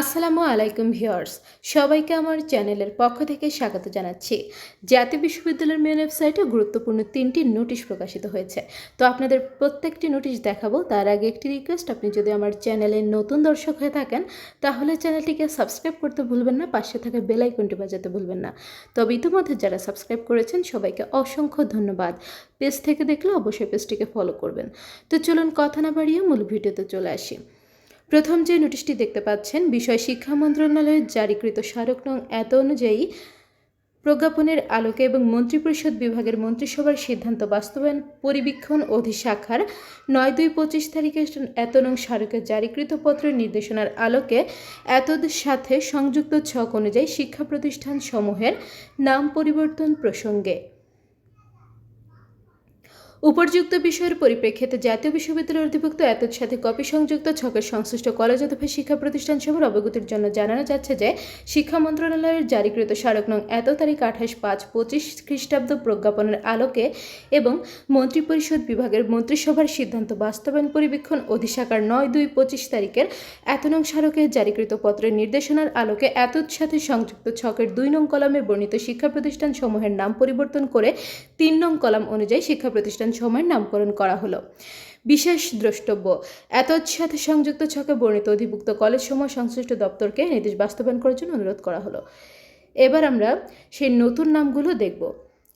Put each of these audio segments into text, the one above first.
আসসালামু আলাইকুম ভিউয়ার্স, সবাইকে আমার চ্যানেলের পক্ষ থেকে স্বাগত জানাচ্ছি। জাতীয় বিশ্ববিদ্যালয়ের মেন ওয়েবসাইটে গুরুত্বপূর্ণ তিনটি নোটিশ প্রকাশিত হয়েছে। তো আপনাদের প্রত্যেকটি নোটিশ দেখাবো, তার আগে একটি রিকোয়েস্ট, আপনি যদি আমার চ্যানেলে নতুন দর্শক হয়ে থাকেন, তাহলে চ্যানেলটিকে সাবস্ক্রাইব করতে ভুলবেন না, পাশে থাকা বেল আইকনটি বাজাতে ভুলবেন না। তবে ইতিমধ্যে যারা সাবস্ক্রাইব করেছেন, সবাইকে অসংখ্য ধন্যবাদ। পেজ থেকে দেখলে অবশ্যই পেজটিকে ফলো করবেন। তো চলুন কথা না বাড়িয়ে মূল ভিডিওতে চলে আসি। প্রথম যে নোটিশটি দেখতে পাচ্ছেন, বিষয় শিক্ষা মন্ত্রণালয়ের জারিকৃত স্মারক নং এত অনুযায়ী প্রজ্ঞাপনের আলোকে এবং মন্ত্রিপরিষদ বিভাগের মন্ত্রিসভার সিদ্ধান্ত বাস্তবায়ন, পরিবীক্ষণ অধিশাখার নয় দুই পঁচিশ তারিখে এত নং স্মারকে জারিকৃত পত্রের নির্দেশনার আলোকে এতদ সাথে সংযুক্ত ছক অনুযায়ী শিক্ষা প্রতিষ্ঠান সমূহের নাম পরিবর্তন প্রসঙ্গে। উপর্যুক্ত বিষয়ের পরিপ্রেক্ষিতে জাতীয় বিশ্ববিদ্যালয়ের অধিভুক্ত এতদ সাথে কপি সংযুক্ত ছকের সংশ্লিষ্ট কলেজ অথবা শিক্ষা প্রতিষ্ঠান সবার অবগতির জন্য জানানো যাচ্ছে যে, শিক্ষা মন্ত্রণালয়ের জারিকৃত স্মারক নং এত তারিখ আঠাশ পাঁচ পঁচিশ খ্রিস্টাব্দ প্রজ্ঞাপনের আলোকে এবং মন্ত্রিপরিষদ বিভাগের মন্ত্রিসভার সিদ্ধান্ত বাস্তবায়ন পরিবীক্ষণ অধিশাখার নয় দুই পঁচিশ তারিখের এত নং স্মারকে জারিকৃত পত্রের নির্দেশনার আলোকে এতদ সাথে সংযুক্ত ছকের দুই নং কলামে বর্ণিত শিক্ষা প্রতিষ্ঠান সমূহের নাম পরিবর্তন করে তিন নং কলাম অনুযায়ী শিক্ষা প্রতিষ্ঠান সময়ের নামকরণ করা হলো। বিশেষ দ্রষ্টব্য, এতদ সাথে সংযুক্ত ছকে বর্ণিত অধিভুক্ত কলেজ সমূহ সংশ্লিষ্ট দপ্তরকে নির্দেশ বাস্তবায়ন করার জন্য অনুরোধ করা হলো। এবার আমরা সেই নতুন নামগুলো দেখব।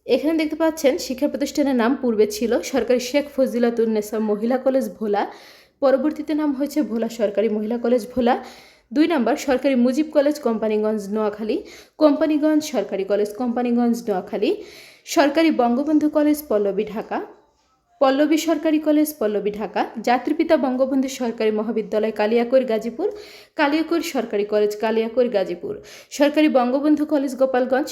এখানে দেখতে পাচ্ছেন, শিক্ষা প্রতিষ্ঠানের নাম পূর্বে ছিল সরকারি শেখ ফজিলাতুন্নেসা মহিলা কলেজ ভোলা, পরবর্তীতে নাম হয়েছে ভোলা সরকারি মহিলা কলেজ ভোলা, দুই নম্বর সরকারি মুজিব কলেজ কোম্পানিগঞ্জ নোয়াখালী, কোম্পানিগঞ্জ সরকারি কলেজ কোম্পানিগঞ্জ নোয়াখালী, সরকারি বঙ্গবন্ধু কলেজ পল্লবী ঢাকা পল্লবী সরকারি কলেজ, পল্লবী ঢাকা। জাতির বঙ্গবন্ধু সরকারি মহাবিদ্যালয়, কালিয়াকৈর, গাজীপুর। কালিয়াকৈর সরকারি কলেজ, কালিয়াকৈর, গাজীপুর। সরকারি বঙ্গবন্ধু কলেজ, গোপালগঞ্জ।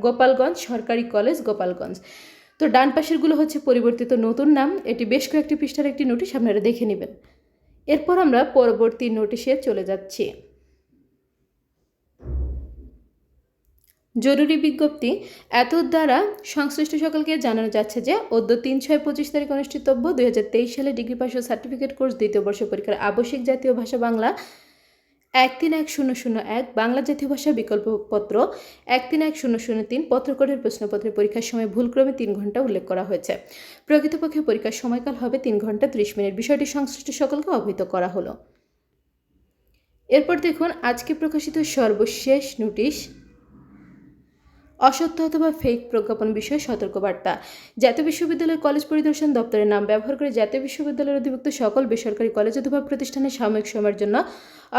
গোপালগঞ্জ সরকারি কলেজ, গোপালগঞ্জ। তো ডান পাশেরগুলো হচ্ছে পরিবর্তিত নতুন নাম। এটি বেশ কয়েকটি পৃষ্ঠার একটি নোটিশ, আপনারা দেখে নেবেন। এরপর আমরা পরবর্তী নোটিশে চলে যাচ্ছি। জরুরি বিজ্ঞপ্তি এত দ্বারা সংশ্লিষ্ট সকলকে জানানো যাচ্ছে যে অদ্য তিন ছয় পঁচিশ তারিখ অনুষ্ঠিতব্য দুই হাজার তেইশ সালে ডিগ্রি পাস ও সার্টিফিকেট কোর্স দ্বিতীয় বর্ষ পরীক্ষার আবশ্যিক জাতীয় ভাষা বাংলা এক তিন এক শূন্য শূন্য এক, বাংলা জাতীয় ভাষা বিকল্পপত্র এক তিন এক শূন্য শূন্য তিন পত্রকোডের প্রশ্নপত্রের পরীক্ষার সময় ভুলক্রমে তিন ঘণ্টা উল্লেখ করা হয়েছে। প্রকৃতপক্ষে পরীক্ষার সময়কাল হবে তিন ঘণ্টা ত্রিশ মিনিট। বিষয়টি সংশ্লিষ্ট সকলকে অবহিত করা হলো। এরপর দেখুন আজকে প্রকাশিত সর্বশেষ নোটিশ। অসত্য অথবা ফেক প্রজ্ঞাপন বিষয়ে সতর্কবার্তা। জাতীয় বিশ্ববিদ্যালয় কলেজ পরিদর্শন দপ্তরের নাম ব্যবহার করে জাতীয় বিশ্ববিদ্যালয়ের অধিভুক্ত সকল বেসরকারি কলেজ অথবা প্রতিষ্ঠানের সাময়িক সময়ের জন্য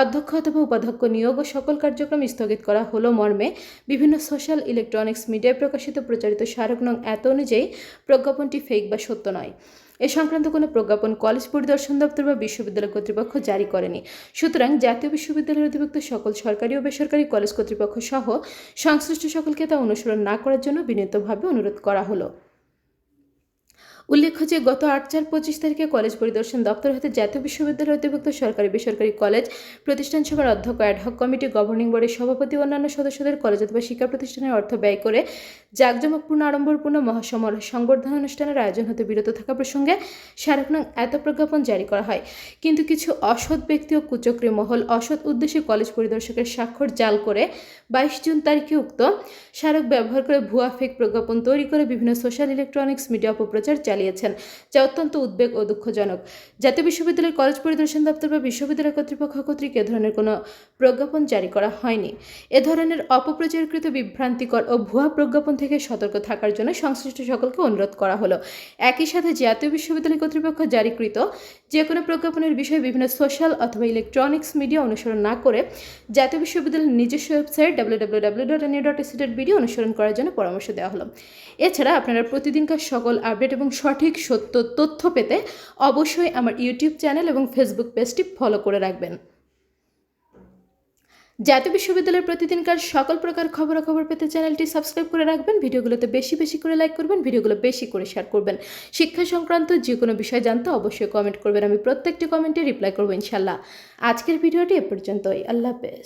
অধ্যক্ষ অথবা উপাধ্যক্ষ নিয়োগ ও সকল কার্যক্রম স্থগিত করা হলো মর্মে। বিভিন্ন সোশ্যাল ইলেকট্রনিক্স মিডিয়ায় প্রকাশিত প্রচারিত স্মারক নং এত অনুযায়ী প্রজ্ঞাপনটি ফেক বা সত্য নয়। এ সংক্রান্ত কোনো প্রজ্ঞাপন কলেজ পরিদর্শন দপ্তর বা বিশ্ববিদ্যালয় কর্তৃপক্ষ জারি করেনি। সুতরাং জাতীয় বিশ্ববিদ্যালয়ের অধিভুক্ত সকল সরকারি ও বেসরকারি কলেজ কর্তৃপক্ষ সহ সংশ্লিষ্ট সকলকে তা অনুসরণ না করার জন্য বিনীতভাবে অনুরোধ করা হলো। উল্লেখ্য যে, গত আট চার পঁচিশ তারিখে কলেজ পরিদর্শন দপ্তর হতে জাতীয় বিশ্ববিদ্যালয় অধিভুক্ত সরকারি বেসরকারি কলেজ প্রতিষ্ঠান সভার অধ্যক্ষ অ্যাডহক কমিটি গভর্নিং বোর্ডের সভাপতি অন্যান্য সদস্যদের কলেজ অথবা শিক্ষা প্রতিষ্ঠানের অর্থ ব্যয় করে জাঁকজমকপূর্ণ, আড়ম্বরপূর্ণ মহাসমর সংবর্ধনা অনুষ্ঠানের আয়োজন হতে বিরত থাকা প্রসঙ্গে স্মারক নং এত প্রজ্ঞাপন জারি করা হয়। কিন্তু কিছু অসৎ ব্যক্তি ও কুচক্রী মহল অসৎ উদ্দেশ্যে কলেজ পরিদর্শকের স্বাক্ষর জাল করে বাইশ জুন তারিখে উক্ত স্মারক ব্যবহার করে ভুয়া ফেক প্রজ্ঞাপন তৈরি করে বিভিন্ন সোশ্যাল ইলেকট্রনিক্স মিডিয়া অপপ্রচার চালিয়েছেন, যা অত্যন্ত উদ্বেগ ও দুঃখজনক। জাতীয় বিশ্ববিদ্যালয়ের কলেজ পরিদর্শন দপ্তর বা বিশ্ববিদ্যালয় কর্তৃপক্ষ কর্তৃক এ ধরনের কোনো প্রজ্ঞাপন জারি করা হয়নি। এ ধরনের অপপ্রচারকৃত বিভ্রান্তিকর ও ভুয়া প্রজ্ঞাপন থেকে সতর্ক থাকার জন্য সংশ্লিষ্ট সকলকে অনুরোধ করা হলো। একই সাথে জাতীয় বিশ্ববিদ্যালয় কর্তৃপক্ষ জারিকৃত যে কোনো প্রজ্ঞাপনের বিষয়ে বিভিন্ন সোশ্যাল অথবা ইলেকট্রনিক্স মিডিয়া অনুসরণ না করে জাতীয় বিশ্ববিদ্যালয়ের নিজস্ব website W W W dot dot dot video অনুসরণ করার জন্য পরামর্শ দেওয়া হলো। এছাড়া আপনারা প্রতিদিনকার সকল আপডেট এবং সঠিক সত্য তথ্য পেতে অবশ্যই আমার ইউটিউব চ্যানেল এবং ফেসবুক পেজটি ফলো করে রাখবেন। জাতীয় বিশ্ববিদ্যালয়ের প্রতিদিনকার সকল প্রকার খবরাখবর পেতে চ্যানেলটি সাবস্ক্রাইব করে রাখবেন, ভিডিওগুলোতে বেশি বেশি করে লাইক করবেন, ভিডিওগুলো বেশি করে শেয়ার করবেন। শিক্ষা সংক্রান্ত যে কোনো বিষয় জানতে অবশ্যই কমেন্ট করবেন, আমি প্রত্যেকটি কমেন্টে রিপ্লাই করব ইনশাল্লাহ আজকের ভিডিওটি এ পর্যন্তই, আল্লাহ হাফেজ।